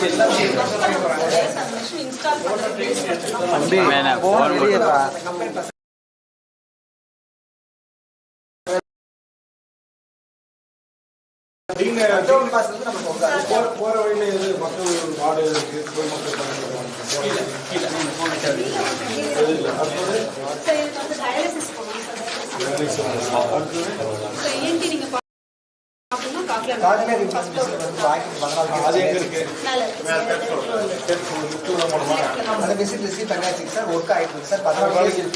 வெளியேறா நீங்க போற போற வழியில எது மக்கள் வார்டு இருக்கு இல்ல. அடுத்தது அது எங்க இருக்கு அந்த விசிட் ரிசீவ் பண்ணியாச்சு சார் ஒர்க் ஆயிட்டு சார் பதினாலு கேஸ் இது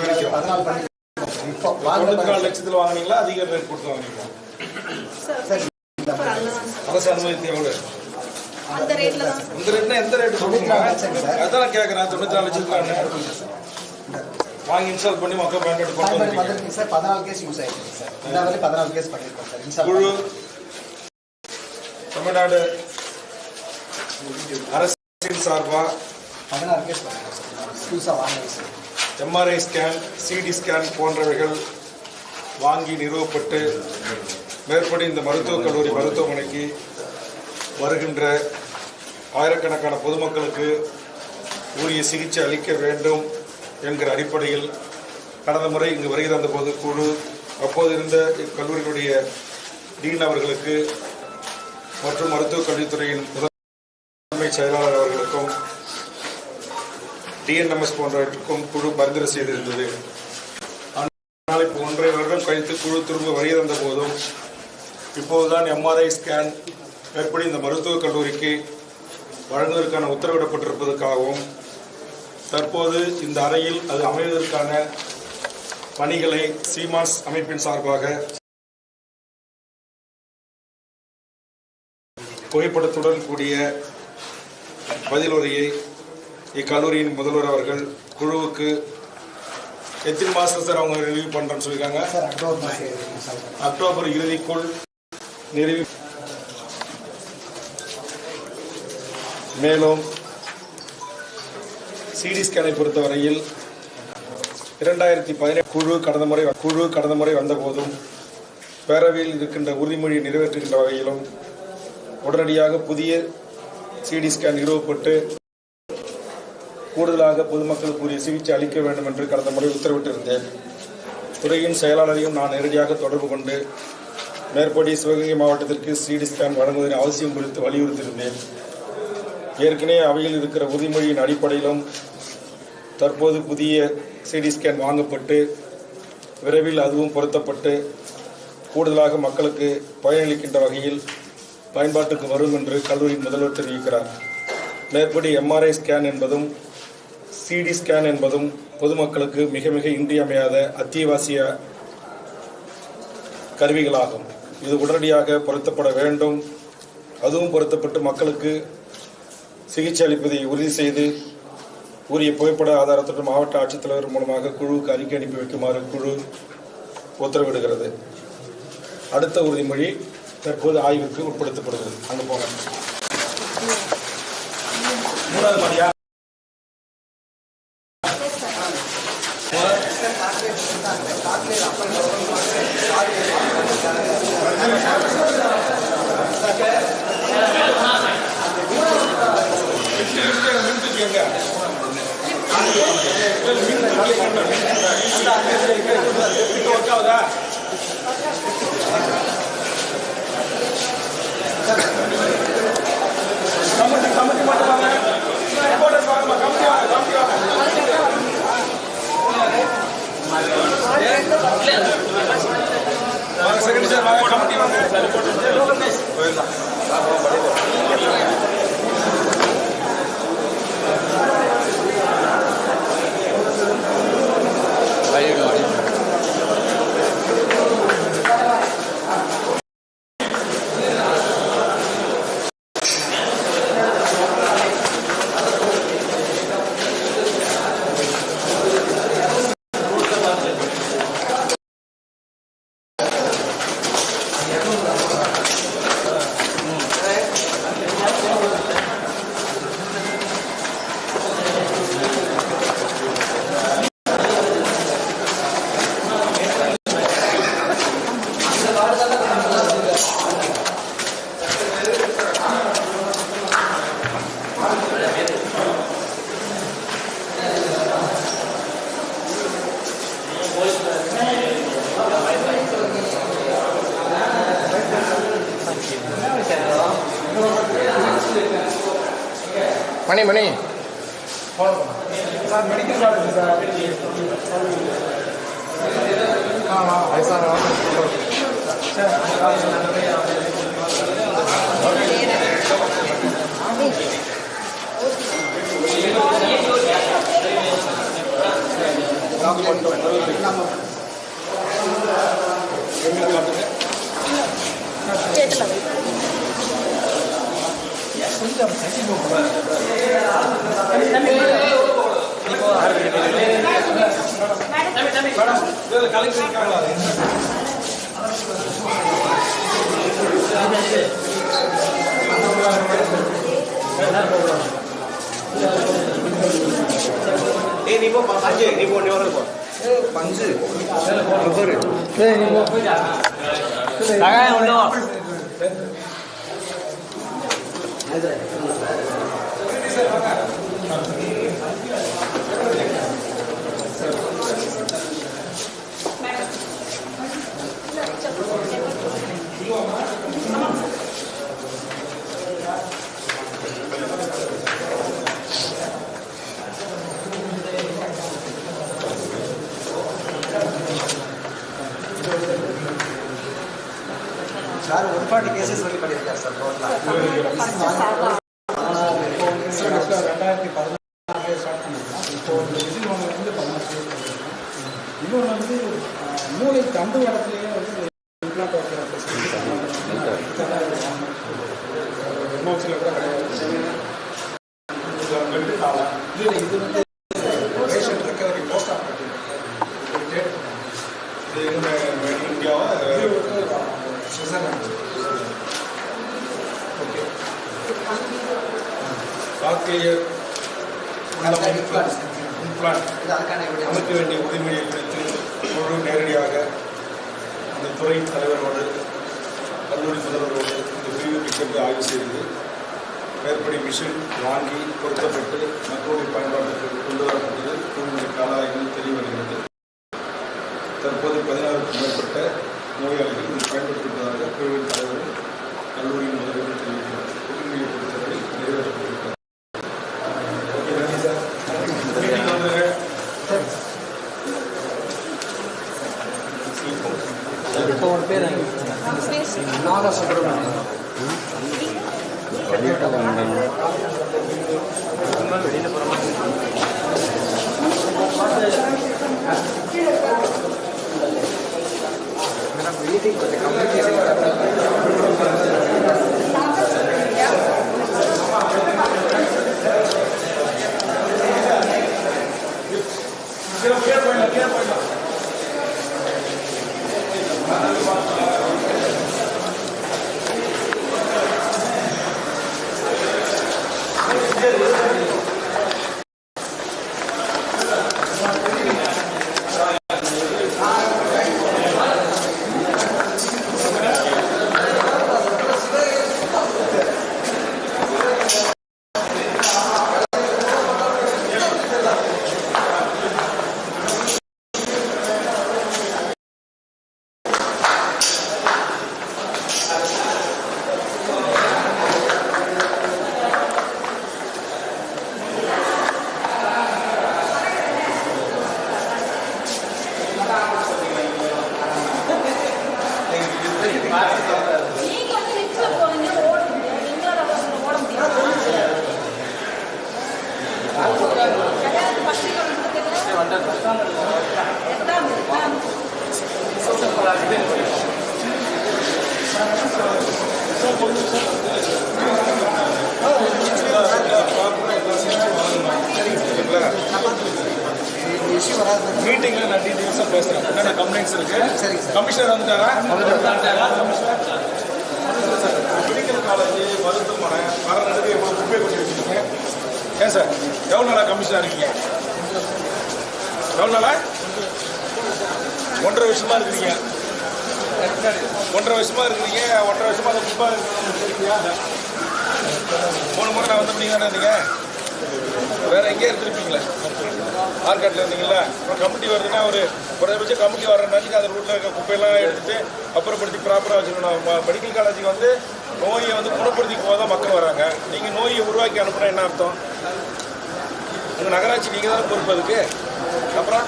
வரைக்கும். பதினாலு பண்ணி இப்போ வாங்க லட்சத்துல வாங்குனீங்களா அதிக ரேட் கொடுத்து வாங்குனீங்களா சார் அரசு அனுமதி எவ்வளவு அந்த ரேட்ல இந்த ரேட்னா எந்த ரேட் தொண்ணூத்தி அதான் கேட்கறேன் தொண்ணூத்தி நாலு வாங்கி இன்ஸ்டால் பண்ணி மக்கள் பயன்படுத்தி பதினாலு கேஸ் யூஸ் ஆயிருக்கு சார் இந்த வரை பதினாலு கேஸ் பண்ணியிருக்கோம் சார் இன்ஸ்டால் தமிழ்நாடு அரசின் சார்பாக புதுசாக எம்ஆர்ஐ ஸ்கேன் சிடி ஸ்கேன் போன்றவைகள் வாங்கி நிறுவப்பட்டு மேற்படி இந்த மருத்துவக் கல்லூரி மருத்துவமனைக்கு வருகின்ற ஆயிரக்கணக்கான பொதுமக்களுக்கு உரிய சிகிச்சை அளிக்க வேண்டும் என்கிற அடிப்படையில் கடந்த முறை இங்கு வருகை தந்தபோது குழு அப்போது இருந்த இக்கல்லூரியினுடைய டீன் அவர்களுக்கு மற்றும் மருத்துவக் கல்வித்துறையின் முதன்மை செயலாளர் அவர்களுக்கும் டிஎன்எம்எஸ் போன்றவற்றுக்கும் குழு பரிந்துரை செய்திருந்தது. ஆனால் இப்போ ஒன்றரை வருடம் கழித்து குழு திரும்ப வருகை தந்த போதும் இப்போதுதான் எம்ஆர்ஐ ஸ்கேன் மேற்படி இந்த மருத்துவக் கல்லூரிக்கு வழங்குவதற்கான உத்தரவிடப்பட்டிருப்பதற்காகவும் தற்போது இந்த அறையில் அது அமைவதற்கான பணிகளை சீமாஸ் அமைப்பின் சார்பாக புகைப்படத்துடன் கூடிய பதிலுரையை இக்கல்லூரியின் முதல்வர் அவர்கள் குழுவுக்கு எத்தனை மாதம் சார் அவங்க ரிவ்யூ பண்ணுறேன்னு சொல்லியிருக்காங்க. அக்டோபர் இறுதிக்குள் நிறைவு மேலும் சிடி ஸ்கேனை பொறுத்தவரையில் இரண்டாயிரத்தி பதினேழு குழு கடந்த முறை குழு கடந்த முறை வந்தபோதும் பேரவையில் இருக்கின்ற உறுதிமொழியை நிறைவேற்றுகின்ற வகையிலும் உடனடியாக புதிய சிடி ஸ்கேன் நிறுவப்பட்டு கூடுதலாக பொதுமக்களுக்கு உரிய சிகிச்சை அளிக்க வேண்டும் என்று கடந்த முறை உத்தரவிட்டிருந்தேன். துறையின் செயலாளரையும் நான் நேரடியாக தொடர்பு கொண்டு மேற்படி சிவகங்கை மாவட்டத்திற்கு சிடி ஸ்கேன் வழங்குவதன் அவசியம் குறித்து வலியுறுத்தியிருந்தேன். ஏற்கனவே அவையில் இருக்கிற உறுதிமொழியின் அடிப்படையிலும் தற்போது புதிய சிடி ஸ்கேன் வாங்கப்பட்டு விரைவில் அதுவும் பொருத்தப்பட்டு கூடுதலாக மக்களுக்கு பயனளிக்கின்ற வகையில் பயன்பாட்டுக்கு வரும் என்று கல்லூரியின் முதல்வர் தெரிவிக்கிறார். மேற்படி எம்ஆர்ஐ ஸ்கேன் என்பதும் சிடி ஸ்கேன் என்பதும் பொதுமக்களுக்கு மிக மிக இன்றியமையாத அத்தியாவசிய கருவிகளாகும். இது உடனடியாக பொருத்தப்பட வேண்டும். அதுவும் பொருத்தப்பட்டு மக்களுக்கு சிகிச்சை அளிப்பதை உறுதி செய்து உரிய புகைப்பட ஆதாரத்துடன் மாவட்ட ஆட்சித்தலைவர் மூலமாக குழுவுக்கு அறிக்கை அனுப்பி வைக்குமாறு குழு உத்தரவிடுகிறது. அடுத்த உறுதிமொழி தற்போது ஆய்வுக்கு உட்படுத்தப்படுகிறது. அங்கே போங்க. மூணாவது மணியா సరిపోతుంది Mani Mani sir medical college sir ஆமாம் வயசான చేతిలో 嗯好的好的好的好的好的 Gracias. சார் ஒரு பாட்டு கேசஸ் சொல்லி பண்ணியிருக்காரு சார் டோட்டலாக ரெண்டாயிரத்தி பதினாறு ஸ்டார்ட் பண்ணிருக்கோம் இப்போ இந்த விசில் ஒன்று வந்து பதினாறு இன்னொன்று வந்து மூளை தண்டு வந்து வைக்கிற கூட கிடையாது இது வந்து முழு நேரடியாக அந்த துறை தலைவரோடு கல்லூரி முதல்வரோடு இந்த பிரிவு திட்டத்தை ஆய்வு செய்து மேற்படி மிஷின் வாங்கி பொருத்தப்பட்டு மக்களுடைய பயன்பாட்டுக்கு கொண்டு வரப்பட்டது கூடுதல் கால ஆய்வில் தெரிய வருகிறது தற்போது பதினாறுக்கும் மேற்பட்ட நோயாளிகள் இதில் பயன்படுத்தியிருப்பதாக பிரிவின் தலைவரும் கல்லூரி அவர் பேர் அவங்க பேசி நாகா சுப்பிரமணியன் மீட்டிங் கொஞ்சம் கம்யூனிகேஷன் மீட்டிங்ல நான் டீட்டெயில்ஸாக பேசுறேன். என்னென்ன கம்ப்ளைண்ட்ஸ் இருக்கு? சார். கமிஷனர் வந்துட்டாரா? மெடிக்கல் காலேஜ் மருத்துவமனை வர நடுவே எவ்வளோ குப்பை கொட்டி வச்சிருக்கீங்க ஏன் சார்? எவ்வளோ நாளா கமிஷனர் இருக்கீங்க? எவ்வளோ நாளா ஒன்றரை வருஷமா இருக்கிறீங்க. ஒன்றரை வருஷமா இருக்கிறீங்க. ஒன்றரை வருஷமா அந்த குப்பை மூணு முறை நான் வந்து இருந்தீங்க வேற எங்கேயே இருந்திருப்பீங்களே? ஆர்காட்டில் இருந்தீங்களா அப்புறம் கமிட்டி வருதுன்னா ஒரு குறைந்தபட்சம் கமிட்டி வர நாளைக்கு அந்த ரூட்டில் இருக்க குப்பையெல்லாம் எடுத்துட்டு அப்புறப்படுத்தி ப்ராப்பராக வச்சுக்கணும். மெடிக்கல் காலேஜுக்கு வந்து நோயை வந்து குணப்படுத்தி போக தான் மக்கள் வராங்க. நீங்கள் நோயை உருவாக்கி அனுப்புனா என்ன அர்த்தம்? உங்க நகராட்சி நீங்க தானே பொறுப்பு அதுக்கு? அப்புறம்?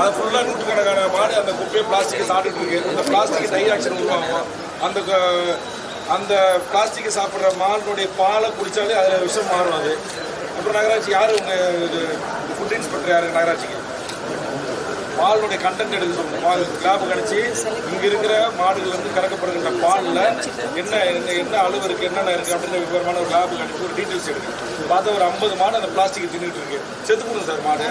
அது ஃபுல்லாக நூற்றுக்கணக்கான மாடு அந்த குப்பையை பிளாஸ்டிக்கை சாப்பிட்டுட்டு இருக்கு. அந்த பிளாஸ்டிக் டை உருவாகும். அந்த அந்த பிளாஸ்டிக்கை சாப்பிட்ற மாடுடைய பாலை குடிச்சாலே அதில் விஷம் மாறும் அது. அப்புறம் நகராட்சி யார் உங்கள் ஃபுட் இன்ஸ்பெக்டர் யாரு நகராட்சிக்கு பாலுடைய கண்டென்ட் எடுக்க சொல்லணும் பால் லேபு கணிச்சு இங்கே இருக்கிற மாடுகள் வந்து கறக்கப்படுகின்ற பாலில் என்ன என்ன என்ன அளவு இருக்குது என்னென்ன இருக்குது அப்படின்ற விவரமான ஒரு லேபு கணிச்சு ஒரு டீட்டெயில்ஸ் எடுக்கு பார்த்தா ஒரு ஐம்பது மாடு அந்த பிளாஸ்டிக் தின்னுட்டு இருக்கு. செத்து போடுங்க சார் மாடு.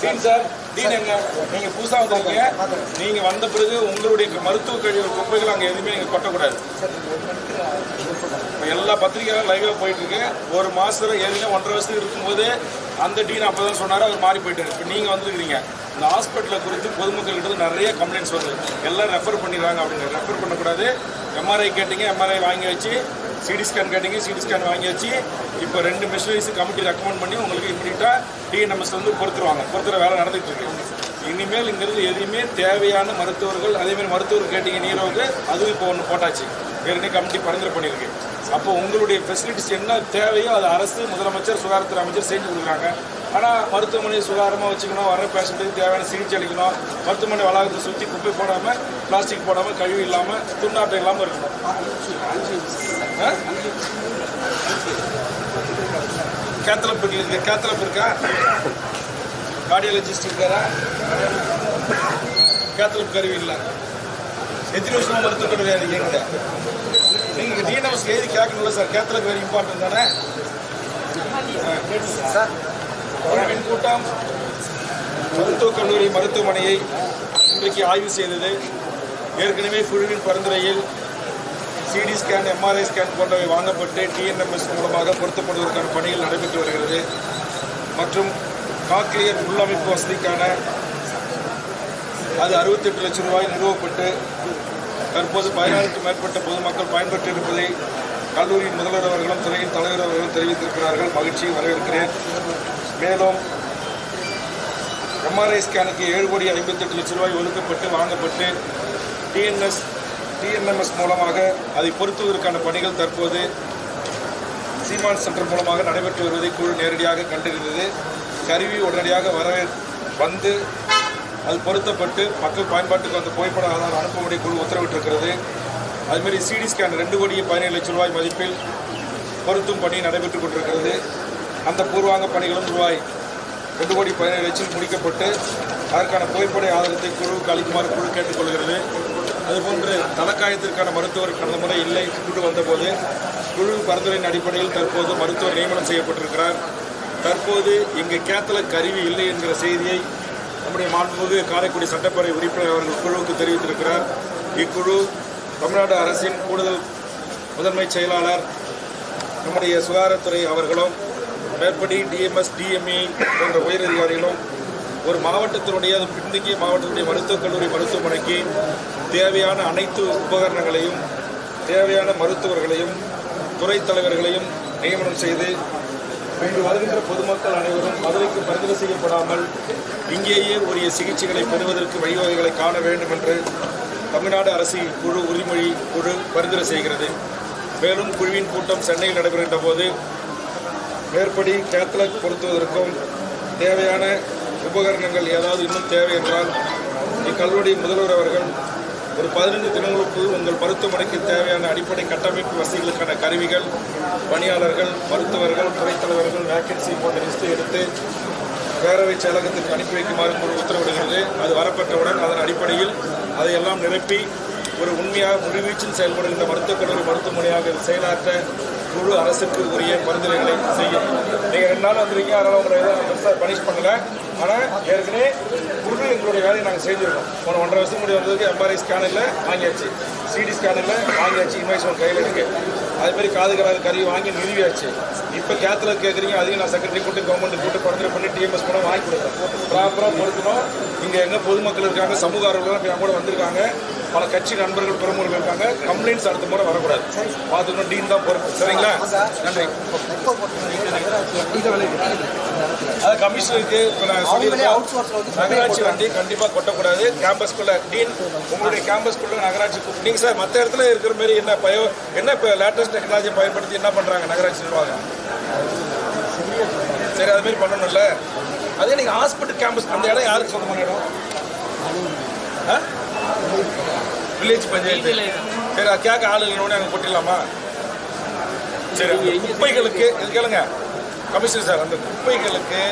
Dean sir? டீன் எங்க நீங்க புதுசா வந்திருக்கீங்க. நீங்க வந்த பிறகு உங்களுடைய மருத்துவ கழிவு குப்பைகள் அங்க எதுவுமே நீங்க கொட்டக்கூடாது. இப்போ எல்லா பத்திரிகைகளும் லைவா போயிட்டு இருக்கு ஒரு மாசத்துல ஏற்கனவே ஒன்றரை வருஷத்துக்கு இருக்கும்போது அந்த டீன் அப்பதான் சொன்னாரு அவர் மாறி போயிட்டாரு. இப்போ நீங்க வந்துருக்கீங்க இந்த ஹாஸ்பிட்டலை குறித்து பொதுமக்கள்கிட்ட நிறைய கம்ப்ளைண்ட்ஸ் வருது. எல்லாம் ரெஃபர் பண்ணிடுறாங்க அப்படின்னு. ரெஃபர் பண்ணக்கூடாது. எம்ஆர்ஐ கேட்டீங்க எம்ஆர்ஐ வாங்கி வச்சு சிடி ஸ்கேன் கேட்டீங்க சிடி ஸ்கேன் வாங்கி வச்சு இப்போ ரெண்டு மிஷினரிஸ் கமிட்டி ரெக்கமெண்ட் பண்ணி உங்களுக்கு இம்மிடியட்டாக டிஎன்எம்எஸ் வந்து பொறுத்துருவாங்க பொறுத்துற வேலை நடந்துட்டு இருக்கு இனிமேல் இங்கிருந்து எதுவுமே தேவையான மருத்துவர்கள் அதேமாதிரி மருத்துவர் கேட்டீங்க நீரோவுக்கு அதுவும் இப்போ ஒன்று போட்டாச்சு. ஏற்கனவே கமிட்டி பரிந்துரை பண்ணியிருக்கு. அப்போ உங்களுடைய ஃபெசிலிட்டிஸ் என்ன தேவையோ அது அரசு முதலமைச்சர் சுகாதாரத்துறை அமைச்சர் செஞ்சு கொடுக்குறாங்க. ஆனால் மருத்துவமனையை சுகாதாரமாக வச்சுக்கணும் வர பேஷண்ட்டுக்கு தேவையான சிகிச்சை அளிக்கணும் மருத்துவமனை வளாகத்தை சுற்றி குப்பை போடாமல் பிளாஸ்டிக் போடாமல் கழிவு இல்லாமல் துண்டாட்டம் இல்லாமல் இருக்கணும். கேத்தலப் இருக்கு கேத்தலப் இருக்கா? கார்டியாலஜிஸ்ட் இருக்காரா கேத்தலப் கருவி இல்லை. எத்தனை வருஷமா மருத்துவ கருவி இருக்கீங்க நீங்க டிஎன்எம்எஸ் எழுதி கேட்கணும்ல sir. Cath lab very important தானே? சார். கூட்டம் மருத்துவக் கல்லூரி மருத்துவமனையை இன்றைக்கு ஆய்வு செய்தது. ஏற்கனவே குழுவின் பரிந்துரையில் சிடி ஸ்கேன் எம்ஆர்ஐ ஸ்கேன் போன்றவை வாங்கப்பட்டு டிஎன்எம்எஸ் மூலமாக பொருத்தப்படுவதற்கான பணிகள் நடைபெற்று வருகிறது. மற்றும் காக்லியர் உள்ளமைப்பு வசதிக்கான அது அறுபத்தெட்டு லட்சம் ரூபாய் நிறுவப்பட்டு தற்போது பதினாறுக்கும் மேற்பட்ட பொதுமக்கள் பயன்பெற்று இருப்பதை கல்லூரியின் முதல்வர் அவர்களும் துறையின் தலைவர் அவர்களும் தெரிவித்திருக்கிறார்கள். மகிழ்ச்சியை வரவேற்கிறேன். மேலும் எம்ஆர்ஐ ஸ்கேனுக்கு ஏழு கோடி ஐம்பத்தெட்டு லட்சம் ரூபாய் ஒதுக்கப்பட்டு வாங்கப்பட்டு டிஎன்எஸ் டிஎன்எம்எஸ் மூலமாக அதை பொருத்துவதற்கான பணிகள் தற்போது சீமான் சென்டர் மூலமாக நடைபெற்று வருவதை குழு நேரடியாக கண்டறிந்தது கருவி உடனடியாக வரவே வந்து அது பொருத்தப்பட்டு மக்கள் பயன்பாட்டுக்கு அந்த புகைப்பட ஆதாரம் அனுப்பும்படி குழு உத்தரவிட்டிருக்கிறது. அதுமாரி சிடி ஸ்கேன் ரெண்டு கோடியே பதினேழு லட்சம் ரூபாய் மதிப்பில் பொருத்தும் பணி நடைபெற்றுக் கொண்டிருக்கிறது. அந்த பூர்வாங்க பணிகளும் ரூபாய் ரெண்டு கோடி பதினேழு லட்சம் முடிக்கப்பட்டு அதற்கான புகைப்பட ஆதாரத்தை குழுவுக்கு அளிக்குமாறு குழு கேட்டுக்கொள்கிறது. அதுபோன்று தலக்காயத்திற்கான மருத்துவர் கடந்த முறை இல்லை குழு வந்தபோது குழு பரிந்துரையின் அடிப்படையில் தற்போது மருத்துவர் நியமனம் செய்யப்பட்டிருக்கிறார். தற்போது இங்கு கேத்தலக் கருவி இல்லை என்கிற செய்தியை நம்முடைய மாண்புமிகு காரைக்குடி சட்டப்பேரவை உறுப்பினர் அவர்கள் குழுவுக்கு தெரிவித்திருக்கிறார். இக்குழு தமிழ்நாடு அரசின் கூடுதல் முதன்மை செயலாளர் நம்முடைய சுகாதாரத்துறை அவர்களும் மேற்படி டிஎம்எஸ் டிஎம்இ போன்ற உயரதிகாரிகளும் ஒரு மாவட்டத்தினுடைய அது பின்தங்கிய மாவட்டத்தினுடைய மருத்துவக் கல்லூரி மருத்துவமனைக்கு தேவையான அனைத்து உபகரணங்களையும் தேவையான மருத்துவர்களையும் துறை தலைவர்களையும் நியமனம் செய்து இன்று வருகின்ற பொதுமக்கள் அனைவரும் மதுரைக்கு பரிந்துரை செய்யப்படாமல் இங்கேயே உரிய சிகிச்சைகளை பெறுவதற்கு வழிவகைகளை காண வேண்டும் என்று தமிழ்நாடு அரசு குழு உரிமொழி குழு பரிந்துரை செய்கிறது. மேலும் குழுவின் கூட்டம் சென்னையில் நடைபெறுகின்ற போது மேற்படி கேத்தலக் பொருத்துவதற்கும் தேவையான உபகரணங்கள் ஏதாவது இன்னும் தேவை என்றால் இக்கல்லூரி முதல்வர் அவர்கள் ஒரு பதினைந்து தினங்களுக்கு உங்கள் மருத்துவமனைக்கு தேவையான அடிப்படை கட்டமைப்பு வசதிகளுக்கான கருவிகள் பணியாளர்கள் மருத்துவர்கள் துறைத்தலைவர்கள் வேக்கன்சி போன்ற லிஸ்ட்டை எடுத்து பேரவை செயலகத்திற்கு அனுப்பி வைக்குமாறு குழு உத்தரவிடுகிறது. அது வரப்பட்டவுடன் அதன் அடிப்படையில் அதையெல்லாம் நிரப்பி ஒரு உண்மையாக முழுவீச்சில் செயல்படுகின்ற மருத்துவக் கல்லூரி மருத்துவமனையாக செயலாற்ற முழு அரசுக்கு உரிய பரிந்துரைகளை செய்யும். நீங்கள் ரெண்டு நாள் வந்திருக்கீங்க அதனால் உங்களை பெருசாக பனிஷ் பண்ணலை. ஆனால் ஏற்கனவே குழு எங்களுடைய வேலையை நாங்கள் செஞ்சுருக்கோம் போன ஒன்றரை வருஷம் முடிவு வந்ததுக்கு எம்ஆர்ஐ ஸ்கேனில் வாங்கியாச்சு. சிடி ஸ்கேனில் வாங்கியாச்சு. இன்வாய்ஸ் ஒரு கையில் இருக்குது அதே மாதிரி காது கலாத கருவி வாங்கி நிறுவியாச்சு. இப்போ கேத்தில் கேட்குறீங்க அதையும் நான் செக்ரட்டரி கூட்டு கவர்மெண்ட் கூட்டு பரிந்துரை பண்ணி டிஎம்எஸ் கூட வாங்கி கொடுக்குறேன் ப்ராப்பராக பொறுக்கணும். இங்கே எங்கே பொதுமக்கள் இருக்காங்க சமூக ஆர்வலர்கள் என் கூட வந்திருக்காங்க. பல கட்சி நண்பர்கள் பெருமூர்கள் இருக்காங்க. கம்ப்ளைண்ட்ஸ் அடுத்த முறை வரக்கூடாது. பார்த்துக்கணும் டீன் தான் பொறுப்பு. சரிங்களா? நன்றி. அது கமிஷனருக்கு இப்போ நான் சொல்லியிருக்கோம். நகராட்சி வண்டி கண்டிப்பாக கொட்டக்கூடாது. கேம்பஸ்குள்ள டீன் உங்களுடைய கேம்பஸ்குள்ள நகராட்சி நீங்கள் சார் மற்ற இடத்துல இருக்கிற மாதிரி என்ன பயோ என்ன இப்போ லேட்டஸ்ட் டெக்னாலஜி பயன்படுத்தி என்ன பண்ணுறாங்க நகராட்சி நிர்வாகம்? சரி அது மாதிரி பண்ணணும்ல. அதே நீங்கள் ஹாஸ்பிட்டல் கேம்பஸ் அந்த இடம் யாருக்கு சொந்தமான இடம்? ஆ? வில்லேஜ் பஞ்சாயத்து. சரி அது கேட்க ஆள் இல்லைன்னு அங்கே போட்டிடலாமா சரி குப்பைகளுக்கு இது கேளுங்க. கமிஷனர் சார் அந்த குப்பைகளுக்கு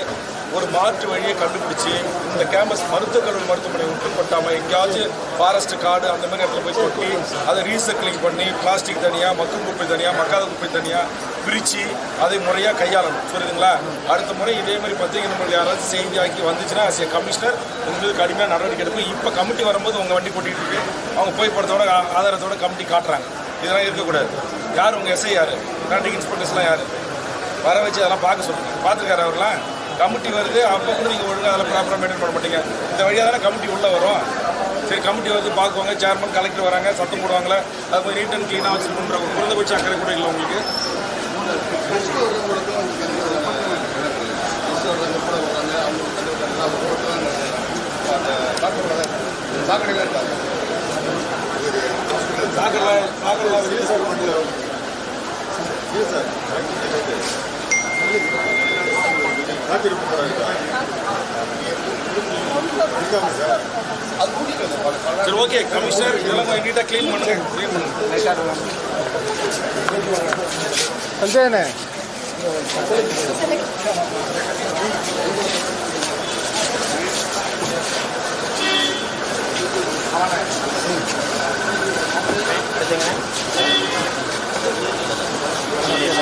ஒரு மாற்று வழியை கண்டுபிடிச்சு இந்த கேம்பஸ் மருத்துவக் கல்லூரி மருத்துவமனை விட்டுப்பட்டாம எங்கேயாச்சும் ஃபாரஸ்ட் காடு அந்த மாதிரி இடத்துல போய் கொட்டி அதை ரீசைக்கிளிங் பண்ணி பிளாஸ்டிக் தனியாக மக்கும் குப்பை தனியாக மக்காத குப்பை தனியாக பிரித்து அதை முறையாக கையாளணும். புரியுதுங்களா? அடுத்த முறை இதே மாதிரி பத்திரிகை நம்ம யாராச்சும் செய்தியாக்கி வந்துச்சுன்னா as கமிஷனர் உங்களுக்கு கடுமையாக நடவடிக்கை எடுப்போம் இப்போ கமிட்டி வரும்போது உங்கள் வண்டி கூட்டிகிட்டு இருக்கு. அவங்க போய் படத்தோட ஆதாரத்தோட கமிட்டி காட்டுறாங்க. இதெல்லாம் இருக்கக்கூடாது. யார் உங்கள் எஸ்ஐ யார் டிராஃபிக் இன்ஸ்பெக்டர்ஸ்லாம் யார்? வர வச்சு அதெல்லாம் பார்க்க சொல்லுங்க. பார்த்துருக்காரு அவர்லாம்? கமிட்டி வருது அப்போ கூட நீங்கள் ஒழுங்காக அதெல்லாம் ப்ராப்பராக மெயின்டைன் பண்ண மாட்டீங்க. இந்த வழியாக தானே கமிட்டி உள்ளே வரும். சரி கமிட்டி வந்து பார்க்குவாங்க சேர்மன் கலெக்டர் வராங்க சத்தம் போடுவாங்களே அது கொஞ்சம் நீட் அண்ட் க்ளீனாக வச்சுக்கணுன்ற ஒரு குறைந்தபட்ச அக்கறை கூட இல்லை உங்களுக்கு. சாக்கடை சாக்கடை ரிலீஸ் ஆக மாட்டேங்குது ಸರ್ ಓಕೆ ಕಮಿಷನರ್ ಎಲ್ಲವೂ ನೀಟಾಗಿ ಕ್ಲೀನ್ ಮಾಡಿ ಕ್ಲೀನ್ ಮಾಡಿ ಅಂತೇನೆ